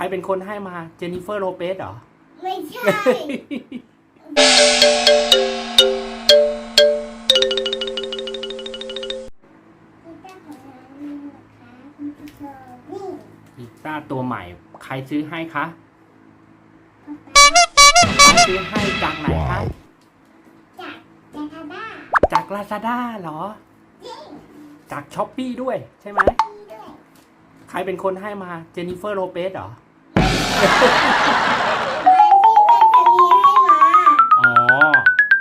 รเป็นคนให้มา เจนนิเฟอร์โลเปสเหรอ ไม่ใช่ กีตาร์ของเรานี่นะคะคุณผู้ชมนี่กีตาร์ตัวใหม่ ใครซื้อให้คะป๊าป๊าใครซื้อให้จากไหนคะ จากจากาด้าจากลาซาด้าเหรอจริงจากช้อปปีด้วยใช่ไหมนี่ด้วยใครเป็นคนให้มา เจนนิเฟอร์โลเปสเหรอ อ๋อ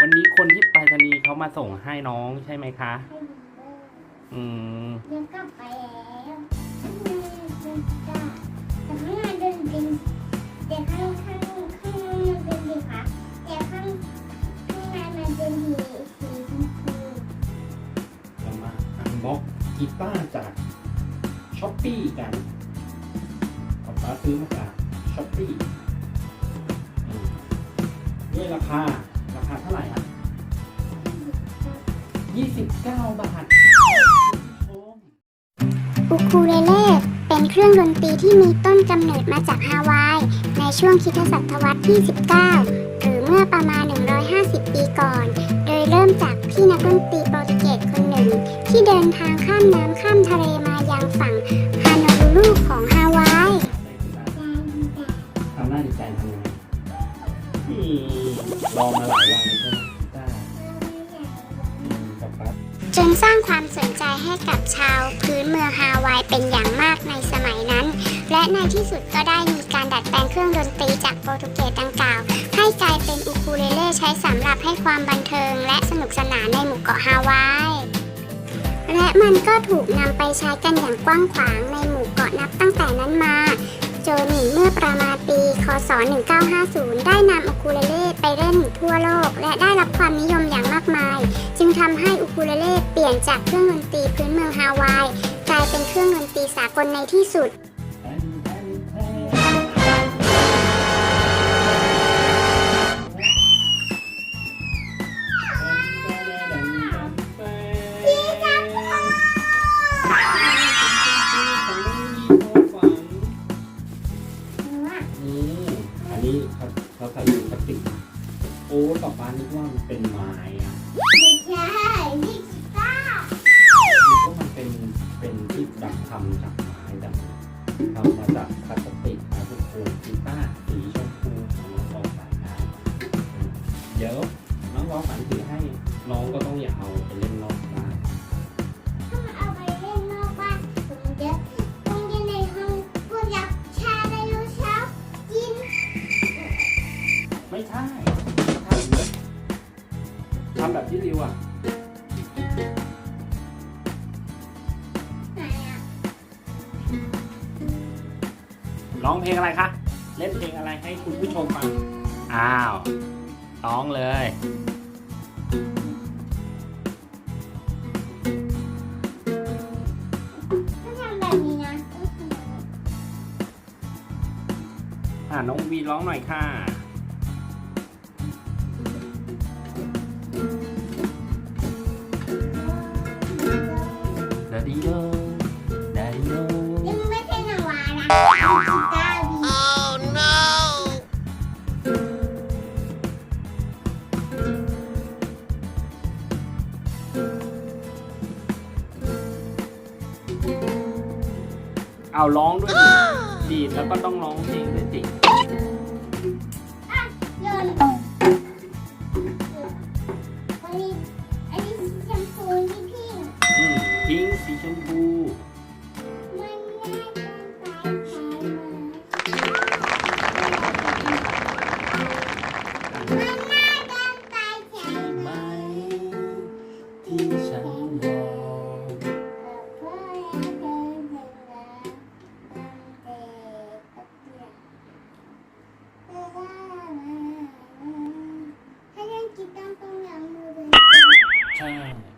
วันนี้คนที่ไปรษณีย์เขามาส่งให้น้องใช่ไหมคะให้ดูเลยอืมเดี๋ยวกลับไปแล้วข้างในเป็นกีตาร์แต่ข้งในเป็นเป็นแต่ข้างข้างข้างนมันเป็นสีฟ้าแต่ข้างข้างในมันเป็นสีสีชมพูเรามาอันบ็อกกีตาร์จากช้อปปี้กันป๊าป๊าซื้อมาจาก ช้อปปี้ด้วยราคา ราคาเท่าไหร่ครับ 29 บาทอูคูเลเล่เป็นเครื่องดนตรีที่มีต้นกำเนิดมาจากฮาวาย ในช่วงคริสตศตวรรษที่ 19 หรือเมื่อประมาณ 150 ปีก่อน โดยเริ่มจากพี่นักดนตรีโปรตุเกสคนหนึ่ง ที่เดินทางข้ามน้ำข้ามทะเลมายังฝั่งฮานอลูลูของฮา น้าดีใจทำงไงอืมรอมาหลายวันเลยใช่ไหมกีตาร์อืมป๊าป๊าจนสร้างความสนใจให้กับชาวพื้นเมืองฮาวายเป็นอย่างมากในสมัยนั้น และในที่สุดก็ได้มีการดัดแปลงเครื่องดนตรีจากโปรตุเกสดังกล่าว ให้กลายเป็นอูคูเลเล่ใช้สำหรับให้ความบันเทิง และสนุกสนานในหมู่เกาะฮาวาย และมันก็ถูกนำไปใช้กันอย่างกว้างขวางในหมู่เกาะนับตั้งแต่นั้นมา จนเมื่อประมาณปี คศ 1950 ได้นำอูคูเลเล่ไปเล่นทั่วโลก และได้รับความนิยมอย่างมากมาย จึงทำให้อูคูเลเล่เปลี่ยนจากเครื่องดนตรีพื้นเมืองฮาวาย กลายเป็นเครื่องดนตรีสากลในที่สุด อืมอันนี้เขาเขาใส่ถุงพลาสติกมาโอ้ป๊าป๊านึกว่ามันเป็นไม้อะไม่ใช่นี่กีตาร์นึกว่ามันเป็นเป็นที่ดักทำจากไม้แต่ทำมาจากพลาสติก ทำแบบที่ริวอะไหนอะร้องเพลงอะไรคะ เล่นเพลงอะไรให้คุณผู้ชมฟัง อ้าว ร้องเลยถ้าทำแบบนี้นะก็คืออ่าน้องวีร้องหน่อยค่ะ ดาดีโดดาดีโดยังไม่ใช่นาวานะกีตาร์บีเอาร้องด้วยดิดีดแล้วก็ต้องร้องเพลงด้วยสิ ชมพูมันง่ายเกินไปใช่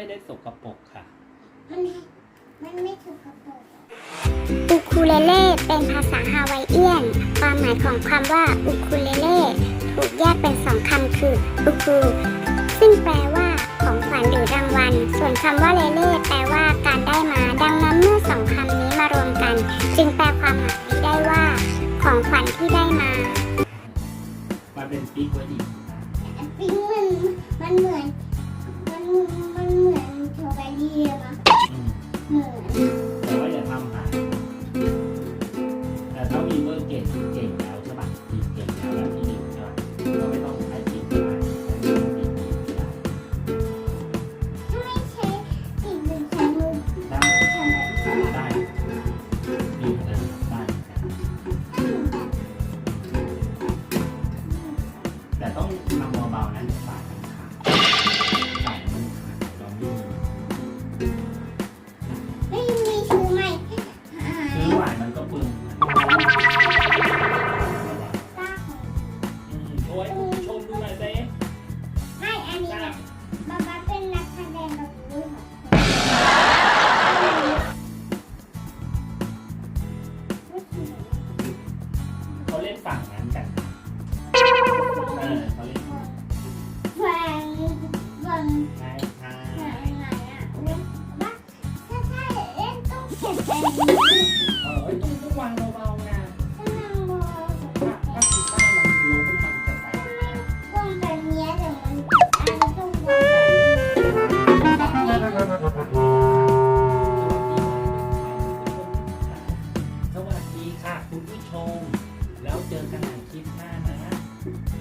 ไม่ได้สกปรกค่ะ มันไม่มันไม่สกปรกอุคูเลเล่เป็นภาษาฮาวายเอียน ความหมายของคำว่าอุคูเลเล่ถูกแยกเป็นสองคำคืออุคูซึ่งแปลว่าของขวัญหรือรางวัล ส่วนคำว่าเลเล่แปลว่าการได้มา ดังนั้นเมื่อสองคำนี้มารวมกัน จึงแปลความหมายได้ว่า ของขวัญที่ได้มา มาเป็นปีกว่าดี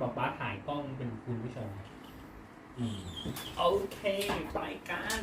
บอกบ้าถ่ายกล้องเป็นคุณผู้ชมโอเค ไปกัน